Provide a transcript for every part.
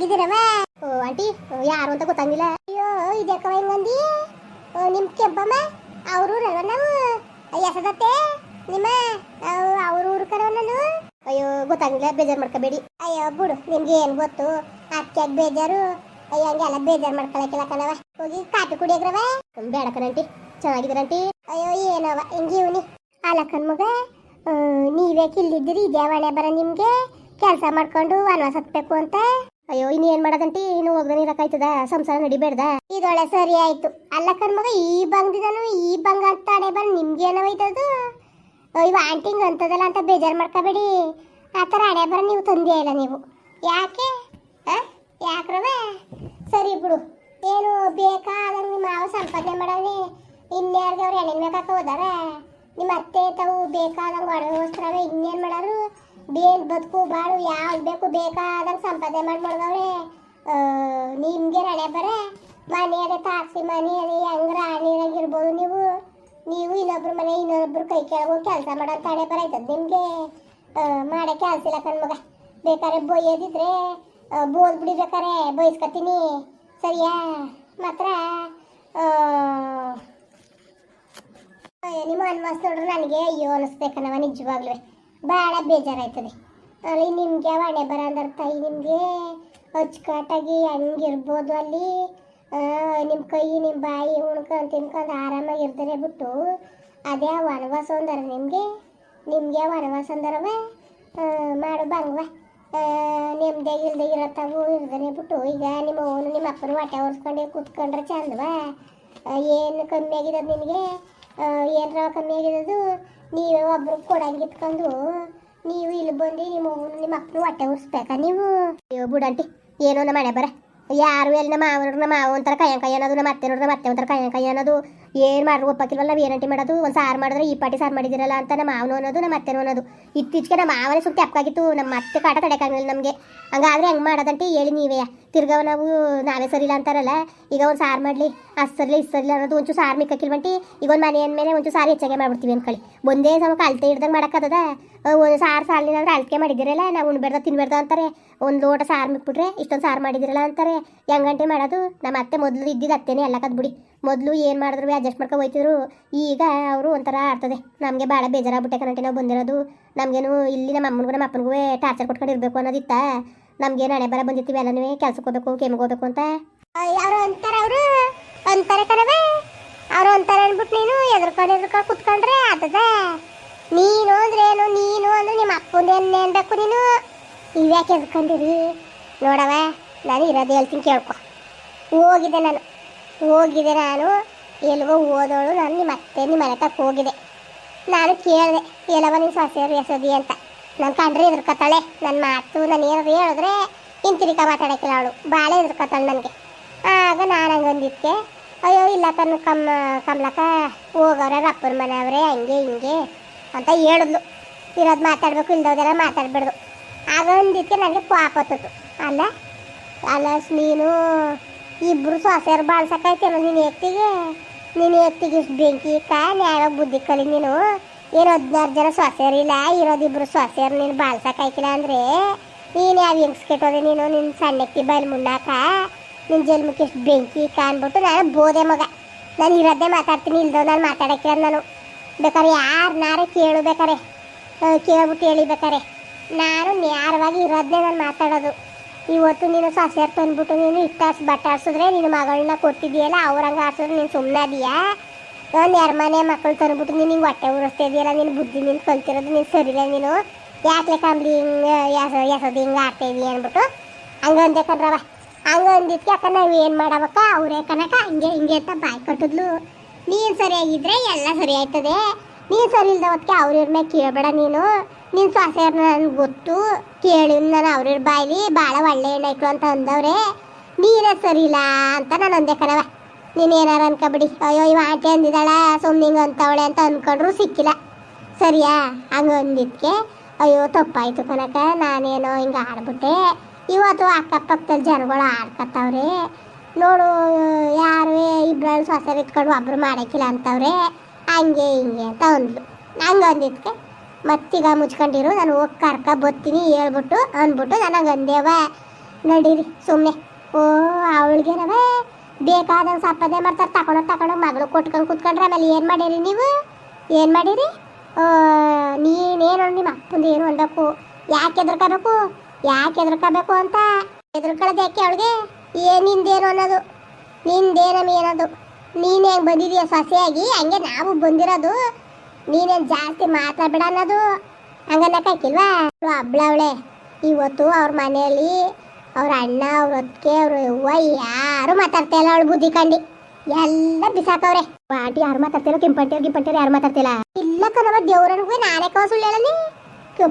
ಚೆನ್ನಾಗಿದ್ದೀರವ ಓ, aunty ಯಾರು ಅಂತ ಗೊತ್ತಾಗಿಲ್ಲ ಅಯ್ಯೋ ಇದ್ಯಾಕವ ಹಿಂಗಂದಿ? ನಿಮ್ ಕೆಂಪಮ್ಮ ಅವ್ರ ನಾವು ಎಸದತ್ತೆ ನಿಮ್ಮ ಅವ್ರ ಊರು ಕರವ ಅಯ್ಯೋ ಗೊತ್ತಾಗಿಲ್ಲ ಬೇಜಾರು ಮಾಡ್ಕೋಬೇಡಿ. ಅಯ್ಯೋ, ಬಿಡು, ನಿಮ್ಗೆ ಏನ್ ಗೊತ್ತು? ಅಕ್ಕಿಯಾಗ ಬೇಜಾರು? ಅಯ್ಯೋ ಹಂಗೆಲ್ಲ ಬೇಜಾರು ಮಾಡ್ಕೊಳಕ್ಕಿಲ್ಲ ಕಣವ ಹೋಗಿ ಕಾಫಿ ಕುಡಿಯಕ್ರವ ಬೇಡ ಕಣಂಟಿ ಚೆನ್ನಾಗಿದ್ರಂಟಿ ಅಯ್ಯೋ ಏನವ ಹಿಂಗೆ ಇವನಿ. ಅಲ್ಲ ಕಣ್ಮಗ ನೀವೇ ಕಿಲ್ಲಿದ್ದೀರಿ ಇದೇ ಹೊಣೆ ಬರ ನಿಮ್ಗೆ? ಕೆಲಸ ಮಾಡ್ಕೊಂಡು ವನವಾಸ ಹತ್ಬೇಕು ಅಂತ? ಅಯ್ಯೋ, ಇನ್ನು ಏನ್ ಮಾಡೋದಂಟಿ? ಇನ್ನು ಹೋಗ್ದಾನೆ ಇರಕಾಯ್ತದ ಸಂಸಾರ ನಡಿಬೇಡ್ದ? ಇದೊಳೆ ಸರಿ ಆಯ್ತು. ಅಲ್ಲ ಕಣ್ಮಗ ಈ ಬಂಗದಿದನು ಈ ಬಂಗ ಅಂತ ಅಡೆ ಬರ, ನಿಮ್ಗೆ ಏನೋ ಐತದು? ಇವ ಆಂಟಿಂಗ್ ಅಂತದಲ್ಲ ಅಂತ ಬೇಜಾರು ಮಾಡ್ಕೋಬೇಡಿ. ಆ ಥರ ಅಣೆ ಬರ, ನೀವು ತಂದೇ ಇಲ್ಲ ನೀವು. ಯಾಕೆ? ಯಾಕ್ರವ ಸರಿ ಬಿಡು. ಏನು ಬೇಕಾದಂಗೆ ನಿಮ್ಮ ಮಾವ ಸಂಪಾದನೆ ಮಾಡವಿ ಇನ್ಯಾರ್ಗೆ ಅವ್ರು ಎಣ್ಣೆ ಮೇಕಕ್ಕೆ ಹೋದಾರ ನಿಮ್ಮ ಅತ್ತೆ, ತಾವು ಬೇಕಾದಂಗೆ ಒಡವೆ ಹೋಸ್ತಾರ ಇನ್ನೇನು ಮಾಡಾರು ಬೇನ್ ಬದುಕು ಬಾಳು ಯಾವ್ದು ಬೇಕು ಬೇಕಾದಂಗೆ ಸಂಪಾದನೆ ಮಾಡಿ ಮಾಡ್ದವ್ರೆ ನಿಮಗೆ ಹಣೆ ಬರ. ಮನೆ ಅದೇ ತಾಕ್ಸಿ ಮನೆ ಅದೇ ಹೆಂಗ್ ರಾಣಿಯಾಗಿರ್ಬೋದು ನೀವು. ನೀವು ಇನ್ನೊಬ್ರು ಮನೆ ಇನ್ನೊಬ್ರು ಕೈ ಕೆಳಗೆ ಕೆಲಸ ಮಾಡೋಂತ ಹಣೆ ಬರ ಆಯ್ತದ ನಿಮಗೆ ಮಾಡೋ ಕೆಲಸ ಇಲ್ಲ ಕಣ್ಮಗ ಬೇಕಾದ್ರೆ ಬೊಯ್ಯೋದಿದ್ರೆ ಬೋದ್ ಬಿಡಿ ಬೇಕಾರೆ ಬಯಸ್ಕೊತೀನಿ ಸರಿಯಾ? ಮಾತ್ರ ನಿಮ್ಮ ಅನ್ವಾಸ್ ನೋಡ್ರೆ ನನಗೆ ಅಯ್ಯೋ ಅನ್ನಿಸ್ಬೇಕನ್ನವ ನಿಜವಾಗ್ಲೂ. ಭಾಳ ಬೇಜಾರಾಯ್ತದೆ. ಅಲ್ಲಿ ನಿಮಗೆ ಹಣೆ ಬರ ಅಂದ್ರೆ ತಾಯಿ ನಿಮಗೆ? ಅಚ್ಚುಕಟ್ಟಾಗಿ ಹಂಗಿರ್ಬೋದು ಅಲ್ಲಿ. ನಿಮ್ಮ ಕೈ ನಿಮ್ಮ ಬಾಯಿ ಉಣ್ಕೊಂಡು ತಿನ್ಕೊಂಡು ಆರಾಮಾಗಿ ಇರ್ತಾರೆ ಬಿಟ್ಟು. ಅದೇ ವನವಾಸ ಅಂದಾರ ನಿಮಗೆ? ನಿಮಗೆ ವನವಾಸ ಅಂದಾರವ ಮಾಡು ಬಂಗವ ನಿಮ್ದೇ ಇಲ್ದೆ ಇರತ್ತಾವು ಇರ್ದನೆ ಬಿಟ್ಟು. ಈಗ ನಿಮ್ಮ ಅವನು ನಿಮ್ಮ ಅಪ್ಪನ ಹೊಟ್ಟೆ ಒರೆಸ್ಕೊಂಡು ಕೂತ್ಕೊಂಡ್ರೆ ಚಂದವ? ಏನು ಕಮ್ಮಿ ಆಗಿರೋದು ನಿನಗೆ ಏನರ ಕಮ್ಮಿ ಆಗಿರೋದು ನೀವೇ ಒಬ್ರು ಕೊಡಂಗಿತ್ಕೊಂಡು ನೀವು ಇಲ್ಲಿ ಬಂದು ನಿಮ್ಮ ನಿಮ್ಮ ಅಪ್ಪನ ಹೊಟ್ಟೆ ಉರ್ಸ್ಬೇಕಾ ನೀವು? ಅಯ್ಯೋ ಬುಡಂಟಿ, ಏನೋ ನಮ್ಮ ಮನೆ ಬರ. ಯಾರು ಎಲ್ಲಿ ನಮ್ಮ ನಮ್ಮ ಮಾವ ಒಂಥರ ಕೈಯ ಕೈ ಅನ್ನೋದು ನಮ್ಮ ಅತ್ತೆ ನೋಡಿದ್ರೆ ಮತ್ತೆ ಒಂಥರ ಕೈಯ ಕೈ ಅನ್ನೋದು ಏನು ಮಾಡ್ರು ಒಪ್ಪಕ್ಕಿಲ್ವಲ್ಲ ನಾವು ಏನಂಟಿ ಮಾಡೋದು? ಒಂದು ಸಾರು ಮಾಡಿದ್ರೆ ಈ ಪಾಟಿ ಸಾರು ಮಾಡಿದಿರಲ್ಲ ಅಂತ ನಮ್ಮ ಮಾವನು ಅನ್ನೋದು, ನಮ್ಮ ಅತ್ತೆನೂ ಅನ್ನೋದು. ಇತ್ತೀಚೆಗೆ ನಮ್ಮ ಮಾವನೇ ಸುತ್ತ ಅಪ್ಪಾಗಿತ್ತು, ನಮ್ಮ ಅತ್ತೆ ಕಾಟ ತಡೆಯಕ್ಕಾಗಲಿಲ್ಲ ನಮಗೆ. ಹಂಗಾದ್ರೆ ಹೆಂಗೆ ಮಾಡೋದಂಟಿ, ಹೇಳಿ ನೀವೇ. ತಿರ್ಗವ ನಾವು ನಾವೇ ಸರಿಲ್ಲ ಅಂತಾರಲ್ಲ, ಈಗ ಒಂದು ಸಾರು ಮಾಡಲಿ, ಅಷ್ಟು ಸರಿಲ್ಲ ಅನ್ನೋದು ಒಂಚೂರು ಸಾರು ಮಿಕ್ಕಕ್ಕಿಲ್ವಂಟಿ ಈಗ ಒಂದು ಮನೆ ಮೇಲೆ ಒಂಚೂರು ಸಾರು ಹೆಚ್ಚಾಗೆ ಮಾಡ್ಬಿಡ್ತೀವಿ ಕಳಿ ಒಂದೇ ಸಮ ಅಳತೆ ಹಿಡ್ದಂಗೆ ಮಾಡೋಕ್ಕದ ಒಂದು ಸಾರು ಸಾಲಿನಾದ್ರೆ ಅಳತೆ ಮಾಡಿದಿರಲ್ಲ, ನಾವು ಉಣ್ಬೇಡ್ದ, ತಿನ್ಬೇಡ್ದ ಅಂತಾರೆ. ಒಂದು ಲೋಟ ಸಾರು ಮಿಕ್ಬಿಟ್ರೆ ಇಷ್ಟೊಂದು ಸಾರು ಮಾಡಿದಿರಲ್ಲ ಅಂತಾರೆ. ಹೆಂಗಂಟೆ ಮಾಡೋದು? ನಮ್ಮ ಅತ್ತೆ ಮೊದಲು ಇದ್ದಿದ್ದು ಅತ್ತೆನೇ ಎಲ್ಲ ಕದ್ಬಿಡಿ. ಮೊದಲು ಏನು ಮಾಡಿದ್ರು ಅಡ್ಜಸ್ಟ್ ಮಾಡ್ಕೊಂಡು ಹೋಯ್ತಿದ್ರು. ಈಗ ಅವರು ಒಂಥರ ಆಡ್ತದೆ. ನಮಗೆ ಭಾಳ ಬೇಜಾರಾಗ್ಬಿಟ್ಟೆ ಕಣಂಟೆ ನಾವು ಬಂದಿರೋದು. ನಮಗೇನು ಇಲ್ಲಿ ನಮ್ಮ ಅಮ್ಮನಿಗೂ ನಮ್ಮ ಅಪ್ಪನಿಗೂ ಟಾರ್ಚರ್ ಕೊಟ್ಕೊಂಡು ಇರಬೇಕು ಅನ್ನೋದಿತ್ತ? ನಮ್ಗೇನು ಹಣೆ ಬರ ಬಂದಿರ್ತೀವಿ ಎಲ್ಲನೂ ಕೆಲ್ಸಕ್ಕೆ ಹೋಗ್ಬೇಕು ಕೆಮ್ಗೆ ಹೋಗ್ಬೇಕು ಅಂತ? ಯಾರು ಅಂತಾರೆ ಅವರು. ಅಂತಾರೆ ಕಣವೆ ಅವರು ಅಂತಾರೆ ಅಂದ್ಬಿಟ್ಟು ನೀನು, ಎದುರ್ಕೊಂಡು ಎದುರ್ಕೊಂಡು ಕುತ್ಕೊಂಡ್ರೆ ಆತದ. ನೀನು ಅಂದ್ರೆ ಏನು? ನೀನು ಅಂದ್ರೆ ನಿಮ್ಮ ಅಪ್ಪಂದು ಏನು ಅನ್ಬೇಕು ನೀನು. ಇವ್ಯಾಕೆ ಎದ್ಕೊಂಡಿರಿ ನೋಡವ ನಾನು ಇರೋದು ಹೇಳ್ತೀನಿ ಕೇಳ್ಕೊ. ಹೋಗಿದ್ದೆ ನಾನು. ಹೋಗಿದ್ದೆ ನಾನು. ಎಲ್ಗೋ ಓದೋಳು ನಾನು ನಿಮ್ಮ ಅತ್ತೆ ನಿಮ್ಮ ಮನೆ ಹೋಗಿದೆ. ನಾನು ಕೇಳಿದೆ, ಎಲ್ಲವ ನಿಮ್ಮ ಸೊಸೆಯರು ಎಸದಿ ಅಂತ. ನನ್ನ ಕಂಡ್ರೆ ಎದುರ್ಕೊತಾಳೆ ನನ್ನ ಮಾತು, ನಾನು ಏನಾದ್ರು ಹೇಳಿದ್ರೆ ಹಿಂತಿರಿಕ ಮಾತಾಡಕ್ಕಿಲ್ಲ ಅವಳು. ಭಾಳ ಎದುರ್ಕೊತಾಳೆ ನನಗೆ. ಆಗ ನಾನು ಹಂಗೆ ಅಂದಿದ್ಕೆ, ಅಯ್ಯೋ, ಇಲ್ಲ ತನ್ನ ಕಮ್ಮ ಕಮ್ಲಕ್ಕ, ಹೋಗವ್ರೆ ಅಪ್ಪರ ಮನೆಯವ್ರೆ, ಹಂಗೆ ಹಿಂಗೆ ಅಂತ ಹೇಳಿದ್ಲು. ಇರೋದು ಮಾತಾಡಬೇಕು, ಇಲ್ದೋದೆಲ್ಲ ಮಾತಾಡ್ಬಿಡ್ದು. ಆಗ ಅಂದಿದ್ಕೆ ನನಗೆ ಪಾಪ ಹತ್ತಿತು. ಅಲ್ಲ ಅಲ್ಲ, ನೀನು ಇಬ್ರು ಸೊಸೆಯರು ಬಾಳ್ಸಕ್ಕೈತೇನೋ ನಿನ್ನ ಎತ್ತಿಗೆ. ನಿನ್ನ ಎತ್ತಿಗೆ ಇಷ್ಟು ಬೆಂಕಿ ಇಕ್ಕ ನ್ಯಾಯ ಬುದ್ಧಿ ಕಲಿ ನೀನು. ಏನು ಹದಿನಾರು ಜನ ಸೊಸೆಯರಿಲ್ಲ ಇಬ್ಬರು ಸೊಸೆಯರು, ನೀನು ಬಾಳ್ಸಕ್ಕಾಯ್ತಿಲ್ಲ ಅಂದರೆ. ನೀನು ಯಾವ ಹೆಂಗ್ಸ್ ಕೆಟ್ಟೋದೆ ನೀನು? ನಿನ್ನ ಸಣ್ಣಕ್ಕಿ ಬಯಲು ಮುನ್ನಾಕ ನಿನ್ನ ಜನ್ಮಕ್ಕೆ ಎಷ್ಟು ಬೆಂಕಿ ಇಕ್ಕ ಅಂದ್ಬಿಟ್ಟು ನಾನು ಬೋದೆ ಮಗ. ನಾನು ಇರೋದೇ ಮಾತಾಡ್ತೀನಿ, ಇಲ್ದೋ ನಾನು ಮಾತಾಡಕ್ಕೆ ನಾನು. ಬೇಕಾರೆ ಯಾರು ಕೇಳು ಬೇಕಾರೆ. ಕೇಳ್ಬಿಟ್ಟು ಹೇಳಿಬೇಕಾರೆ ನಾನು ನೇರವಾಗಿ ಇರೋದನ್ನೇ ನಾನು ಮಾತಾಡೋದು. ಇವತ್ತು ನೀನು ಸೊಸೆಯರ್ ತಂದ್ಬಿಟ್ಟು ನೀನು ಇಟ್ಟಾಸ್ ಬಟ್ಟೆ ಆಡ್ಸಿದ್ರೆ ನಿನ್ನ ಮಗಳನ್ನ ಕೊಟ್ಟಿದ್ದೀಯಲ್ಲ ಅವ್ರಂಗೆ ಆಡ್ಸಿದ್ರೆ ನೀನು ಸುಮ್ಮನೆ ಅದೀಯಾ? ನಾನು ಮನೆ ಮಕ್ಕಳು ತಂದ್ಬಿಟ್ಟು ನೀನು ಹಿಂಗೆ ಹೊಟ್ಟೆ ಉರಿಸ್ತಾ ಇದೆಯಲ್ಲ ನಿನ್ನ ಬುದ್ಧಿ ನೀನು ಕಲ್ತಿರೋದು ನೀನು ಸರಿಲ್ಲ ನೀನು. ಯಾಕೆ ಕಂಬ್ಲಿ ಹಿಂಗೆ ಎಸ ಎಸದು ಹಿಂಗೆ ಆಡ್ತಾ ಇದೀಯ ಅಂದ್ಬಿಟ್ಟು. ಹಂಗೆ ಅಂದೆ ಕಣ್ರವ ಹಂಗೆ ಅಂದಿದ್ಕೆ ಅಕ್ಕ ನಾವು ಏನು ಮಾಡಬೇಕ ಅವರೇ ಕನಕ ಹಿಂಗೆ ಹಿಂಗೆ ಅಂತ ಬಾಯಿ ಕಟ್ಟಿದ್ಲು. ನೀನು ಸರಿಯಾಗಿದ್ರೆ ಎಲ್ಲ ಸರಿ ಆಯ್ತದೆ ನೀನು ಸರಿ ಇಲ್ದ ಹೊತ್ತಿಗೆ ಅವ್ರ ಮೇಲೆ ಕೇಳಬೇಡ ನೀನು. ನಿನ್ನ ಸೊಸೆಯರ್ ನನಗೆ ಗೊತ್ತು. ಕೇಳಿ ನಾನು ಅವ್ರ ಬಾಯ್ಲಿ ಭಾಳ ಒಳ್ಳೆ ಹೆಣ್ಣೈಕ್ಳು ಅಂತ ಅಂದವ್ರೆ. ನೀನೇ ಸರಿ ಇಲ್ಲ ಅಂತ ನಾನು ಅಂದೆ ಕಣವ ನೀನು ಏನಾರು ಅನ್ಕೊಬಿಡಿ. ಅಯ್ಯೋ, ಇವ ಆಂಟಿ ಅಂದಿದ್ದಾಳ ಸುಮ್ಮನೆ ಅಂತವಳೆ ಅಂತ ಅಂದ್ಕೊಂಡ್ರು ಸಿಕ್ಕಿಲ್ಲ. ಸರಿಯಾ? ಹಂಗೆ ಅಂದಿದ್ಕೆ, ಅಯ್ಯೋ, ತಪ್ಪಾಯ್ತು ಕನಕ ನಾನೇನೋ ಹಿಂಗೆ ಆಡ್ಬಿಟ್ಟೆ. ಇವತ್ತು ಅಕ್ಕಪಕ್ಕದಲ್ಲಿ ಜನಗಳು ಆಡ್ಕತ್ತವ್ರೆ. ನೋಡು, ಯಾರು ಇಬ್ಬರು ಸೊಸೆ ಇಟ್ಕೊಂಡು ಒಬ್ರು ಮಾಡಕ್ಕಿಲ್ಲ ಅಂತವ್ರೆ. ಹಂಗೆ ಹಿಂಗೆ ಅಂತ ಅಂದ್ಲು. ಹಂಗೆ ಅಂದಿದ್ಕೆ. ಮತ್ತೀಗ ಮುಚ್ಕೊಂಡಿರು, ನಾನು ಹೋಗಿ ಕರ್ಕ ಬರ್ತೀನಿ ಹೇಳ್ಬಿಟ್ಟು ಅಂದ್ಬಿಟ್ಟು ನನಗೆ ಅಂದೇವ ನಡೀರಿ ಸುಮ್ಮನೆ ಓ ಅವಳಿಗೆನವೇ ಬೇಕಾದಂಗೆ ಸಪ್ಪದೆ ಮಾಡ್ತಾರೆ. ತಗೊಂಡೋಗಿ ತಗೊಂಡೋಗಿ ಮಗಳು ಕೊಟ್ಕೊಂಡು ಕುತ್ಕೊಂಡ್ರೆ ಆಮೇಲೆ ಏನು ಮಾಡೀರಿ ನೀವು? ಏನು ಮಾಡೀರಿ? ನೀನೇನು ನಿಮ್ಮ ಅಪ್ಪಂದು ಏನು ಅನ್ಬೇಕು? ಯಾಕೆ ಎದ್ರಕೋಬೇಕು ಯಾಕೆ ಎದ್ರಕೋಬೇಕು ಅಂತ ಎದ್ರಕೊಳ್ಳೋದು ಯಾಕೆ ಅವಳಿಗೆ? ಏನು ನಿಂದೇನು ಅನ್ನೋದು? ನಿಂದೇನಮ್ಮ ಏನದು? ನೀನು ಹೆಂಗೆ ಬಂದಿದೀಯ ಸೊಸೆಯಾಗಿ? ಹಂಗೆ ನಾವು ಬಂದಿರೋದು ನೀನೇನು ಜಾಸ್ತಿ ಮಾತಾಡ್ಬೇಡ ಅನ್ನೋದು ಹಂಗನ್ನಕ್ಕಾಕಿಲ್ವಾ? ಹಬ್ಳವಳೆ ಇವತ್ತು ಅವ್ರ ಮನೆಯಲ್ಲಿ ಅವ್ರ ಅಣ್ಣ, ಅವ್ರ ಅತ್ತಿಗೆ, ಅವ್ರ ಅವ್ವ ಯಾರು ಮಾತಾಡ್ತಾ ಇಲ್ಲ ಅವಳು ಬುದ್ಧಿ ಕಂಡಿ. ಎಲ್ಲ ಬಿಸಾಕವ್ರೆ. ಆಂಟಿ ಯಾರು ಮಾತಾಡ್ತಿಲ್ಲ ಕೆಂಪಂಟಿಯವ್ರು ಗಿಂಪಂಟಿಯವ್ರು ಯಾರು ಮಾತಾಡ್ತಿಲ್ಲ ಇಲ್ಲ. ಕಣವ ಹೋಗಿ ನಾನೇ ಕವ ಸುಳ್ಳು ಹೇಳಲಿ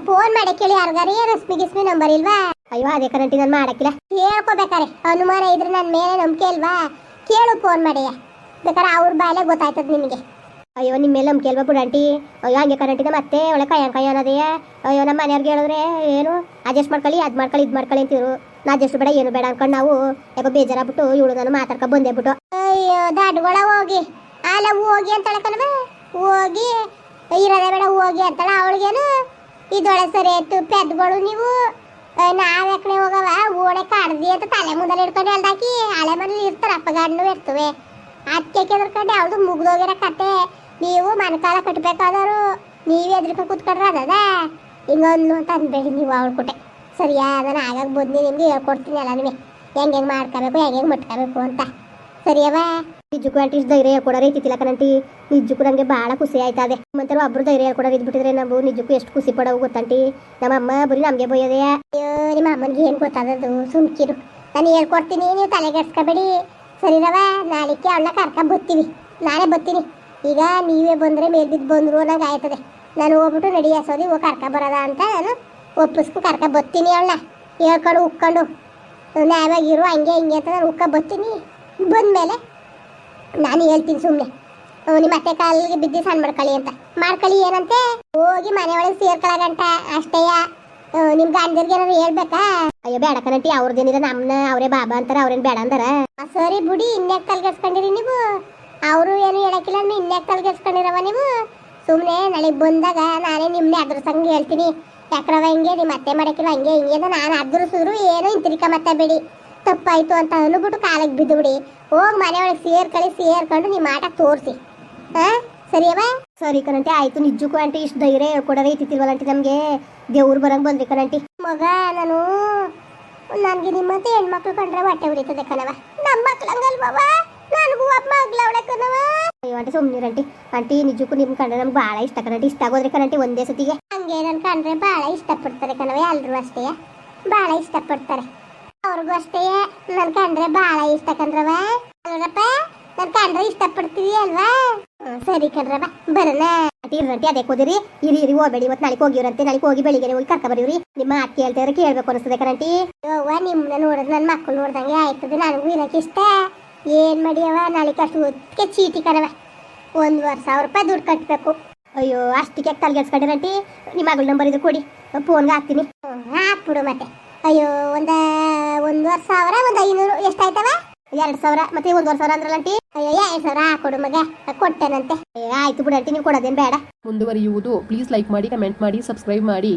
ಫೋನ್ ಮಾಡಿ ಕೇಳಿ ಯಾರಿಗಾರಿ, ರಶ್ಮಿ ಗಿಸ್ಮಿ ನಂಬರ್ ಇಲ್ವಾ? ಅಯ್ಯೋ, ಅದೇ ಕರೆಂಟಿ ನಾನು ಮಾಡಕ್ಕಿಲ್ಲ. ಹೇಳ್ಕೊಬೇಕಾರೆ ಅನುಮಾನ ಇದ್ರೆ ನನ್ನ ಮೇಲೆ ನಂಬಿಕೆ ಇಲ್ವಾ? ಕೇಳು ಫೋನ್ ಮಾಡಿಯ ಬೇಕಾದ್ರೆ ಅವ್ರ ಬಾಯಲ್ಲೇ ಗೊತ್ತಾಯ್ತದ ನಿಮಗೆ ಅಯ್ಯೋ ನಿಮ್ಮ ಮೇಲೆ ನಂಬಿಕೆ ಬುಡಂಟಿ ಅಯ್ಯೋ, ಹಂಗೆ ಕರೆಂಟಿದೆ ಮತ್ತೆ ಒಳ್ಳೆ ಕೈಯ ಕೈ ಅನ್ನೋದೇ ಅಯ್ಯೋ, ನಮ್ಮ ಮನೆಯವ್ರಿಗೆ ಹೇಳಿದ್ರೆ ಏನು? ಅಡ್ಜಸ್ಟ್ ಮಾಡ್ಕೊಳ್ಳಿ, ಅದು ಮಾಡ್ಕೊಳ್ಳಿ, ಇದು ಮಾಡ್ಕೊಳ್ಳಿ ಅಂತಿದ್ರು. ನಾ ಅಡ್ಜಸ್ಟ್ ಬೇಡ, ಏನು ಬೇಡ ಅನ್ಕೊಂಡು ನಾವು ಯಾಕೋ ಬೇಜಾರಾಗ್ಬಿಟ್ಟು ಇವಳು ನಾನು ಮಾತಾಡ್ಕೊಂಡು ಬಂದೇ ಬಿಟ್ಟು ಅಯ್ಯೋ ದಾಡ್ಗೊಳ ಹೋಗಿ. ಅಲ್ಲ, ಹೋಗಿ ಅಂತ ಕಣವ ಹೋಗಿ. ಇರೋದೇ ಬೇಡ, ಹೋಗಿ ಅಂತಾಳ ಅವಳಿಗೇನು? ಇದೊಳೆ ಸರಿ ಆಯ್ತು ಪೆದ್ಗಳು ನೀವು. ನಾವ್ ಯಾಕಡೆ ಹೋಗವ? ಓಡೆ ಕಾಡ್ದಿ ಅಂತ ತಲೆ ಮುಂದಲ್ಲಿ ಇಟ್ಕೊಂಡು ಎಲ್ದಾಕಿ ಹಳೆ ಮನೇಲಿ ಇರ್ತಾರ ಅಪ್ಪಗಾಡ್ನು ಇರ್ತವೆ. ಅದಕ್ಕೆ ಕಡೆ ಯಾವ್ದು ಮುಗ್ದೋಗಿರೋ ಕತೆ. ನೀವು ಮನಕಾಲ ಕಟ್ಟಬೇಕಾದರೂ ನೀವೇ ಎದ್ರಿಕ ಕೂತ್ಕೊಂಡ್ರೆ ಅದದ ಹಿಂಗೊಂದು ಅಂತ ಅಂದ್ಬೇಡಿ ನೀವು ಅವಳು ಕೊಟ್ಟೆ ಸರಿಯಾ, ಅದನ್ನು ಆಗಾಗ ನಿಮಗೆ ಹೇಳ್ಕೊಡ್ತೀನಿ ಎಲ್ಲ ನಿಮಗೆ ಹೆಂಗೆ ಹೆಂಗೆ ಮಾಡ್ಕೋಬೇಕು, ಹೆಂಗೆ ಹೆಂಗೆ ಮುಟ್ಕೋಬೇಕು ಅಂತ. ಸರಿಯವ ನಿಜಕ್ಕೂ ಆಂಟಿ ಧೈರ್ಯ ಹೇಳ್ಕೊಡೋರು ಐತಿಲ್ಲ ಕಣಂಟಿ ನಿಜಕ್ಕೂ ನಂಗೆ ಭಾಳ ಖುಷಿ ಆಯ್ತದೆ. ಮತ್ತೆ ಒಬ್ರು ಧೈರ್ಯ ಹೇಳ್ಕೊಡೋರು ಇದ್ಬಿಟ್ಟಿದ್ರೆ ನಾವು ನಿಜಕ್ಕೂ ಎಷ್ಟು ಖುಷಿ ಪಡೋವು ಗೊತ್ತಂಟಿ ನಮ್ಮ ಅಮ್ಮ ಬರೀ ನಮಗೆ ಬೈಯೋದೆ. ಅಯ್ಯೋ, ನಿಮ್ಮ ಅಮ್ಮನಿಗೆ ಏನು ಗೊತ್ತಾದದು ಸುಮ್ಕಿರು. ನಾನು ಹೇಳ್ಕೊಡ್ತೀನಿ, ನೀವು ತಲೆಗೆಡ್ಸ್ಕೊಬೇಡಿ. ಸರಿರವ ನಾಳಿಕೆ ಅವಳನ್ನ ಕರ್ಕ ಬರ್ತೀವಿ ನಾಳೆ ಬರ್ತೀನಿ. ಈಗ ನೀವೇ ಬಂದರೆ ಮೇಲ್ ಬಿದ್ದು ಬಂದ್ರು ಅನ್ನಂಗೆ ಆಯ್ತದೆ. ನಾನು ಹೋಗ್ಬಿಟ್ಟು ರೆಡಿ ಆಸೋದಿ ಹೋಗಿ ಕರ್ಕ ಬರೋದ ಅಂತ ನಾನು ಒಪ್ಪಿಸ್ಕೊ ಕರ್ಕ ಬರ್ತೀನಿ ಅವಳನ್ನ. ಹೇಳ್ಕೊಂಡು ಉಕ್ಕೊಂಡು ನ್ಯಾಯವಾಗಿರು ಹಂಗೆ ಹಿಂಗೆ ಅಂತ ನಾನು ಉಕ್ಕ ಬರ್ತೀನಿ. ಬಂದಮೇಲೆ ನಾನು ಹೇಳ್ತೀನಿ ಸುಮ್ಮನೆ ನಿಮ್ಮ ಅತ್ತೆ ಕಾಲಿಗೆ ಬಿದ್ದು ಸಣ್ಣ ಮಾಡ್ಕೊಳ್ಳಿ ಅಂತ. ಮಾಡ್ಕೊಳ್ಳಿ ಏನಂತೆ? ಹೋಗಿ ಮನೆ ಒಳಗೆ ಸೇರ್ಕೊಳ್ಳಗಂಟ ಅಷ್ಟೇಯ ನಿಮ್ ಗಂಡರ್ಗೆ ಏನಾದ್ರು ಹೇಳ್ಬೇಕಾ? ಅಯ್ಯೋ, ಬೇಡ ಕನಟಿ ಅವ್ರದ್ದೇನಿದೆ ನಮ್ಮನ್ನ ಅವರೇ ಬಾಬಾ ಅಂತಾರೆ, ಅವ್ರೇನು ಬೇಡ ಅಂದಾರ. ಸರಿ ಬಿಡಿ ಇನ್ಯಾಕ್ ತಲೆಗೆಡ್ಸ್ಕೊಂಡಿರಿ ನೀವು. ಅವರು ಏನು ಹೇಳಕ್ಕಿಲ್ಲ ಅಂದ್ರೆ ಇನ್ಯಾಕ್ ತಲೆಗೆಡ್ಸ್ಕೊಂಡಿರವ ನೀವು? ಸುಮ್ಮನೆ ನಾಳೆ ಬಂದಾಗ ನಾನೇ ನಿಮ್ನೆ ಅದ್ರಸಂಗ ಹೇಳ್ತೀನಿ. ಯಾಕ್ರವ ಹಿಂಗೆ ನಿಮ್ಮ ಅತ್ತೆ ಮಾಡಕ್ಕಿಲ್ಲ ಹಂಗೆ ಹಿಂಗೆ ಅಂತ ನಾನು ಅದ್ರಸಿದ್ರು ಏನೋ ಇಂತಿರಿಕ ಮತ್ತೆ ಬಿಡಿ. ತಪ್ಪಾಯ್ತು ಅಂತ ಅಂದ್ಬಿಟ್ಟು ಕಾಲಿಗೆ ಬಿದ್ದು ಬಿಡಿ ಹೋಗಿ ಮನೆಯೊಳಗೆ ಒಳಗೆ ಸೇರ್ಕೊಳ್ಳಿ ಸೇರ್ಕೊಂಡು ನಿಮ್ಮ ಆಟ ತೋರಿಸಿ. ಹಾ ಸರಿಯವ? ಸರಿ ಕಣಂಟಿ ಆಯ್ತು. ನಿಜಕ್ಕೂ ಆಂಟಿ ಇಷ್ಟು ಧೈರ್ಯ ಹೇಳ್ಕೊಡೋದೇ ಐತಿಲ್ವಲ್ಲ ಆಂಟಿ ನಮಗೆ? ದೇವ್ರು ಬರಂಗ್ ಬಂದ್ರಿ ಕಣಂಟಿ. ಮಗ ನಾನು ನನಗೆ ನಿಮ್ಮಂತೆ ಹೆಣ್ಮಕ್ಳು ಕಂಡ್ರೆ ಹೊಟ್ಟೆ ಉರಿತದೆ ಕಣವ. ನಮ್ಮ ಮಕ್ಳು ಹಂಗಲ್ವವ ನನಗೂ ಒಬ್ಬ ಮಗ್ಲ ಅವಳೆ ಕಣವ ಅಯ್ಯೋ ಆಂಟಿ ಸುಮ್ಮನೆ ಆಂಟಿ. ಆಂಟಿ ನಿಜಕ್ಕೂ ನಿಮ್ ಕಂಡ್ರೆ ನಮ್ಗೆ ಭಾಳ ಇಷ್ಟ ಕಣಂಟಿ. ಇಷ್ಟ ಆಗೋದ್ರಿ ಕಣಂಟಿ ಒಂದೇ ಸತಿಗೆ. ಹಂಗೆ ನನ್ ಕಂಡ್ರೆ ಭಾಳ ಇಷ್ಟಪಡ್ತಾರೆ ಕಣವ ಎಲ್ರು ಅಷ್ಟೇ. ಭಾಳ ಇಷ್ಟಪಡ್ತಾರೆ. ಅವ್ರಿಗೂ ಅಷ್ಟೇ. ನನ್ ಕಂಡ್ರೆ ಭಾಳ ಇಷ್ಟ ಕಣ್ರವ ಅಲ್ರಪ್ಪ ನನ್ ಕಂಡ್ರೆ ಇಷ್ಟಪಡ್ತೀವಿ ಅಲ್ವಾ? ಸರಿ ಕಣ್ರವ ಬರೋಣ. ಇರ್ರಂಟಿ ಅದೇ ಕೂದಿರಿ. ಇರಿ ಇರಿ ಹೋಗ್ಬೇಡಿ. ಇವತ್ತು ನಾಳೆ ಹೋಗಿವ್ರಂತೆ. ನಾಳೆ ಹೋಗಿ ಬೆಳಿಗ್ಗೆ ಹೋಗಿ ಕರ್ಕ ಬರೀವ್ರಿ. ನಿಮ್ಮ ಅತ್ತೆ ಹೇಳ್ತಾರೆ ಕೇಳ್ಬೇಕು ಅನಿಸ್ತದೆ ಕರಂಟಿ ಯವ್ವ ನಿಮ್ಮನ್ನ ನೋಡಿದ್ರೆ ನನ್ನ ಮಕ್ಕಳು ನೋಡ್ದಂಗೆ ಆಯ್ತದೆ. ನನಗೂ ಇರಕ್ಕೆ ಇಷ್ಟ. ಏನ್ ಮಾಡಿಯವ? ನಾಳೆ ಅಷ್ಟು ಓದಕ್ಕೆ ಚೀಟಿ ಕಣವ ಒಂದುವರೆ ಸಾವಿರ ರೂಪಾಯಿ ದುಡ್ಡು ಕಟ್ಟಬೇಕು ಅಯ್ಯೋ ಅಷ್ಟಕ್ಕೆ ತಲೆಗೆಡ್ಸ್ಕೊಂಡಿರಂಟಿ ನಿಮ್ಮ ಮಗಳ ನಂಬರ್ ಇದು ಕೊಡಿ. ಫೋನ್ಗೆ ಹಾಕ್ತೀನಿ. ಹಾಕ್ಬಿಡು ಮತ್ತೆ. ಅಯ್ಯೋ, ಒಂದು, ಒಂದುವರೆ ಸಾವಿರ, ಒಂದು ಐನೂರು ಎಷ್ಟಾಯ್ತವ? ಎರಡು ಸಾವಿರ, ಮತ್ತೆ ಒಂದುವರೆ ಸಾವಿರ ಅಂದ್ರಲ್ಲಂಟಿ ಅಯ್ಯೋ, ಎರಡು ಸಾವಿರ ಹಾಕೊಡು ಮಗ. ಕೊಟ್ಟೆನಂತೆ. ಆಯ್ತು ಬಿಡಂಟಿ ನೀವು ಕೊಡೋದೇನು ಬೇಡ. ಮುಂದುವರಿಯುವುದು ಪ್ಲೀಸ್ ಲೈಕ್ ಮಾಡಿ ಕಮೆಂಟ್ ಮಾಡಿ ಸಬ್ಸ್ಕ್ರೈಬ್ ಮಾಡಿ.